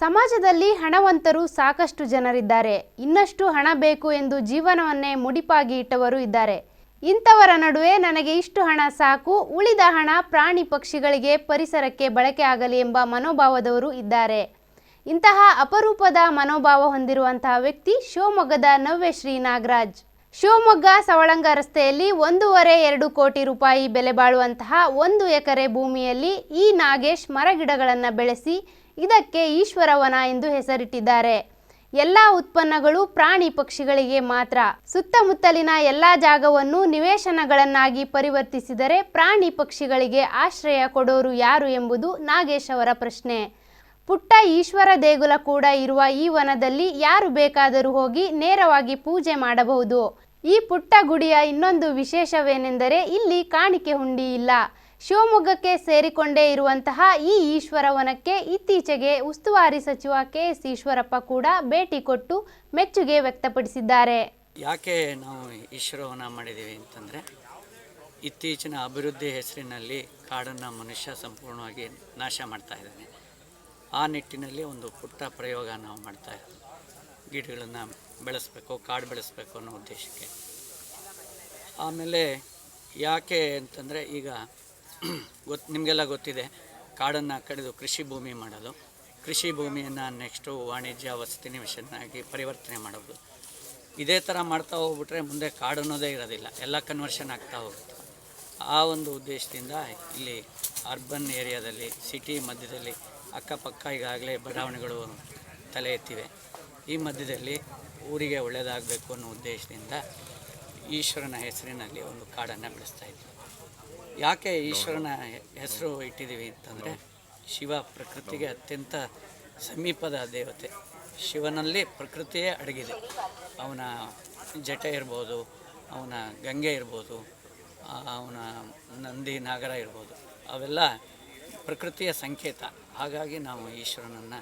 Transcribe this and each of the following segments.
ಸಮಾಜದಲ್ಲಿ ಹಣವಂತರು ಸಾಕಷ್ಟು ಜನರಿದ್ದಾರೆ. ಇನ್ನಷ್ಟು ಹಣ ಬೇಕು ಎಂದು ಜೀವನವನ್ನೇ ಮುಡಿಪಾಗಿ ಇಟ್ಟವರು ಇದ್ದಾರೆ. ಇಂಥವರ ನಡುವೆ ನನಗೆ ಇಷ್ಟು ಹಣ ಸಾಕು, ಉಳಿದ ಹಣ ಪ್ರಾಣಿ ಪಕ್ಷಿಗಳಿಗೆ ಪರಿಸರಕ್ಕೆ ಬಳಕೆ ಆಗಲಿ ಎಂಬ ಮನೋಭಾವದವರು ಇದ್ದಾರೆ. ಇಂತಹ ಅಪರೂಪದ ಮನೋಭಾವ ಹೊಂದಿರುವಂತಹ ವ್ಯಕ್ತಿ ಶಿವಮೊಗ್ಗದ ನವ್ಯಶ್ರೀ ನಾಗರಾಜ್. ಶಿವಮೊಗ್ಗ ಸವಳಂಗ ರಸ್ತೆಯಲ್ಲಿ ಒಂದೂವರೆ ಎರಡು ಕೋಟಿ ರೂಪಾಯಿ ಬೆಲೆ ಬಾಳುವಂತಹ ಒಂದು ಎಕರೆ ಭೂಮಿಯಲ್ಲಿ ಈ ನಾಗೇಶ್ ಮರಗಿಡಗಳನ್ನು ಬೆಳೆಸಿ ಇದಕ್ಕೆ ಈಶ್ವರವನ ಎಂದು ಹೆಸರಿಟ್ಟಿದ್ದಾರೆ. ಎಲ್ಲ ಉತ್ಪನ್ನಗಳು ಪ್ರಾಣಿ ಪಕ್ಷಿಗಳಿಗೆ ಮಾತ್ರ. ಸುತ್ತಮುತ್ತಲಿನ ಎಲ್ಲ ಜಾಗವನ್ನು ನಿವೇಶನಗಳನ್ನಾಗಿ ಪರಿವರ್ತಿಸಿದರೆ ಪ್ರಾಣಿ ಪಕ್ಷಿಗಳಿಗೆ ಆಶ್ರಯ ಕೊಡೋರು ಯಾರು ಎಂಬುದು ನಾಗೇಶ್ ಅವರ ಪ್ರಶ್ನೆ. ಪುಟ್ಟ ಈಶ್ವರ ದೇಗುಲ ಕೂಡ ಇರುವ ಈ ವನದಲ್ಲಿ ಯಾರು ಬೇಕಾದರೂ ಹೋಗಿ ನೇರವಾಗಿ ಪೂಜೆ ಮಾಡಬಹುದು. ಈ ಪುಟ್ಟ ಗುಡಿಯ ಇನ್ನೊಂದು ವಿಶೇಷವೇನೆಂದರೆ ಇಲ್ಲಿ ಕಾಣಿಕೆ ಹುಂಡಿ ಇಲ್ಲ. ಶಿವಮೊಗ್ಗಕ್ಕೆ ಸೇರಿಕೊಂಡೇ ಇರುವಂತಹ ಈ ಈಶ್ವರವನಕ್ಕೆ ಇತ್ತೀಚೆಗೆ ಉಸ್ತುವಾರಿ ಸಚಿವ ಕೆ ಎಸ್ ಈಶ್ವರಪ್ಪ ಕೂಡ ಭೇಟಿ ಕೊಟ್ಟು ಮೆಚ್ಚುಗೆ ವ್ಯಕ್ತಪಡಿಸಿದ್ದಾರೆ. ಯಾಕೆ ನಾವು ಈಶ್ವರವನ ಮಾಡಿದ್ದೀವಿ ಅಂತಂದರೆ, ಇತ್ತೀಚಿನ ಅಭಿವೃದ್ಧಿ ಹೆಸರಿನಲ್ಲಿ ಕಾಡನ್ನು ಮನುಷ್ಯ ಸಂಪೂರ್ಣವಾಗಿ ನಾಶ ಮಾಡ್ತಾ ಇದ್ದಾನೆ. ಆ ನಿಟ್ಟಿನಲ್ಲಿ ಒಂದು ಪುಟ್ಟ ಪ್ರಯೋಗ ನಾವು ಮಾಡ್ತಾ ಇದ್ದೀವಿ ಗಿಡಗಳನ್ನು ಬೆಳೆಸಬೇಕು, ಕಾಡು ಬೆಳೆಸಬೇಕು ಅನ್ನೋ ಉದ್ದೇಶಕ್ಕೆ. ಆಮೇಲೆ ಯಾಕೆ ಅಂತಂದರೆ, ಈಗ ಗೊತ್ತು ನಿಮಗೆಲ್ಲ ಗೊತ್ತಿದೆ, ಕಾಡನ್ನು ಕಡಿದು ಕೃಷಿ ಭೂಮಿ ಮಾಡೋದು ಕೃಷಿ ಭೂಮಿಯನ್ನು ನೆಕ್ಸ್ಟು ವಾಣಿಜ್ಯ, ವಸತಿ ನಿವೇಶನಾಗಿ ಪರಿವರ್ತನೆ ಮಾಡೋದು. ಇದೇ ಥರ ಮಾಡ್ತಾ ಹೋಗ್ಬಿಟ್ರೆ ಮುಂದೆ ಕಾಡು ಅನ್ನೋದೇ ಇರೋದಿಲ್ಲ, ಎಲ್ಲ ಕನ್ವರ್ಷನ್ ಆಗ್ತಾ ಹೋಗುತ್ತೆ. ಆ ಒಂದು ಉದ್ದೇಶದಿಂದ ಇಲ್ಲಿ ಅರ್ಬನ್ ಏರಿಯಾದಲ್ಲಿ ಸಿಟಿ ಮಧ್ಯದಲ್ಲಿ ಅಕ್ಕಪಕ್ಕ ಈಗಾಗಲೇ ಬಡಾವಣೆಗಳು ತಲೆ ಎತ್ತಿವೆ. ಈ ಮಧ್ಯದಲ್ಲಿ ಊರಿಗೆ ಒಳ್ಳೆಯದಾಗಬೇಕು ಅನ್ನೋ ಉದ್ದೇಶದಿಂದ ಈಶ್ವರನ ಹೆಸರಿನಲ್ಲಿ ಒಂದು ಕಾಡನ್ನು ಬೆಳೆಸ್ತಾ ಇದ್ವಿ. ಯಾಕೆ ಈಶ್ವರನ ಹೆಸರು ಇಟ್ಟಿದ್ದೀವಿ ಅಂತಂದರೆ ಶಿವ ಪ್ರಕೃತಿಗೆ ಅತ್ಯಂತ ಸಮೀಪದ ದೇವತೆ. ಶಿವನಲ್ಲಿ ಪ್ರಕೃತಿಯೇ ಅಡಗಿದೆ. ಅವನ ಜಟೆ ಇರ್ಬೋದು, ಅವನ ಗಂಗೆ ಇರ್ಬೋದು ಅವನ ನಂದಿ ನಾಗರ ಇರ್ಬೋದು, ಅವೆಲ್ಲ ಪ್ರಕೃತಿಯ ಸಂಕೇತ. ಹಾಗಾಗಿ ನಾವು ಈಶ್ವರನನ್ನು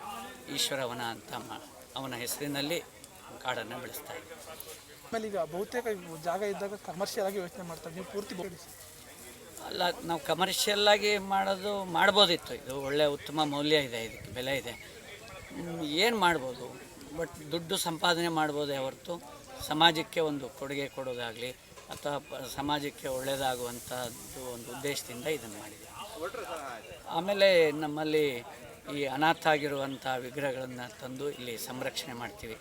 ಈಶ್ವರವನ ಅಂತ ಮಾ, ಅವನ ಹೆಸರಿನಲ್ಲಿ ಕಾಡನ್ನು ಬೆಳೆಸ್ತಾ ಇದ್ದೀವಿ. ಆಮೇಲೆ ಈಗ ಬಹುತೇಕ ಜಾಗ ಇದ್ದಾಗ ಕಮರ್ಷಿಯಲ್ ಆಗಿ ಯೋಚನೆ ಮಾಡ್ತಾರೆ. ನೀವು ಪೂರ್ತಿ ಅಲ್ಲ, ನಾವು ಕಮರ್ಷಿಯಲ್ಲಾಗಿ ಮಾಡೋದು ಮಾಡ್ಬೋದಿತ್ತು. ಇದು ಒಳ್ಳೆಯ ಉತ್ತಮ ಮೌಲ್ಯ ಇದೆ, ಇದಕ್ಕೆ ಬೆಲೆ ಇದೆ. ಏನು ಮಾಡ್ಬೋದು? ಬಟ್ ದುಡ್ಡು ಸಂಪಾದನೆ ಮಾಡ್ಬೋದೇ ಹೊರತು ಸಮಾಜಕ್ಕೆ ಒಂದು ಕೊಡುಗೆ ಕೊಡೋದಾಗಲಿ, ಅಥವಾ ಸಮಾಜಕ್ಕೆ ಒಳ್ಳೆಯದಾಗುವಂಥದ್ದು ಒಂದು ಉದ್ದೇಶದಿಂದ ಇದನ್ನು ಮಾಡಿದೆ. ಆಮೇಲೆ ನಮ್ಮಲ್ಲಿ ಈ ಅನಾಥ ಆಗಿರುವಂಥ ವಿಗ್ರಹಗಳನ್ನು ತಂದು ಇಲ್ಲಿ ಸಂರಕ್ಷಣೆ ಮಾಡ್ತೀವಿ.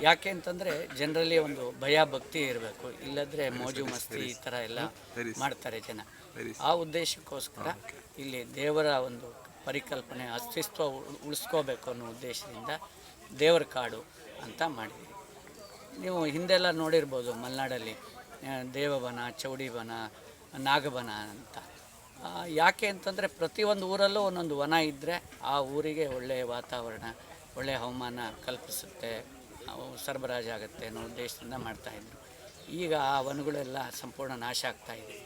ಯಾಕೆ ಅಂತಂದರೆ ಜನರಲ್ಲಿ ಒಂದು ಭಯ ಭಕ್ತಿ ಇರಬೇಕು. ಇಲ್ಲದ್ರೆ ಮೋಜು ಮಸ್ತಿ ಈ ಥರ ಎಲ್ಲ ಮಾಡ್ತಾರೆ ಜನ. ಆ ಉದ್ದೇಶಕ್ಕೋಸ್ಕರ ಇಲ್ಲಿ ದೇವರ ಒಂದು ಪರಿಕಲ್ಪನೆ ಅಸ್ತಿತ್ವ ಉಳ್- ಉಳಿಸ್ಕೋಬೇಕು ಅನ್ನೋ ಉದ್ದೇಶದಿಂದ ದೇವರ ಕಾಡು ಅಂತ ಮಾಡಿದ್ವಿ. ನೀವು ಹಿಂದೆಲ್ಲ ನೋಡಿರ್ಬೋದು ಮಲೆನಾಡಲ್ಲಿ ದೇವಬನ ಚೌಡಿಬನ ನಾಗಬನ ಅಂತ. ಯಾಕೆ ಅಂತಂದರೆ ಪ್ರತಿಯೊಂದು ಊರಲ್ಲೂ ಒಂದೊಂದು ವನ ಇದ್ದರೆ ಆ ಊರಿಗೆ ಒಳ್ಳೆಯ ವಾತಾವರಣ, ಒಳ್ಳೆಯ ಹವಾಮಾನ ಕಲ್ಪಿಸುತ್ತೆ ಸರಬರಾಜಾಗುತ್ತೆ ಅನ್ನೋ ಉದ್ದೇಶದಿಂದ ಮಾಡ್ತಾಯಿದ್ರು ಈಗ ಆ ವನಗಳೆಲ್ಲ ಸಂಪೂರ್ಣ ನಾಶ ಆಗ್ತಾ ಇದೆ.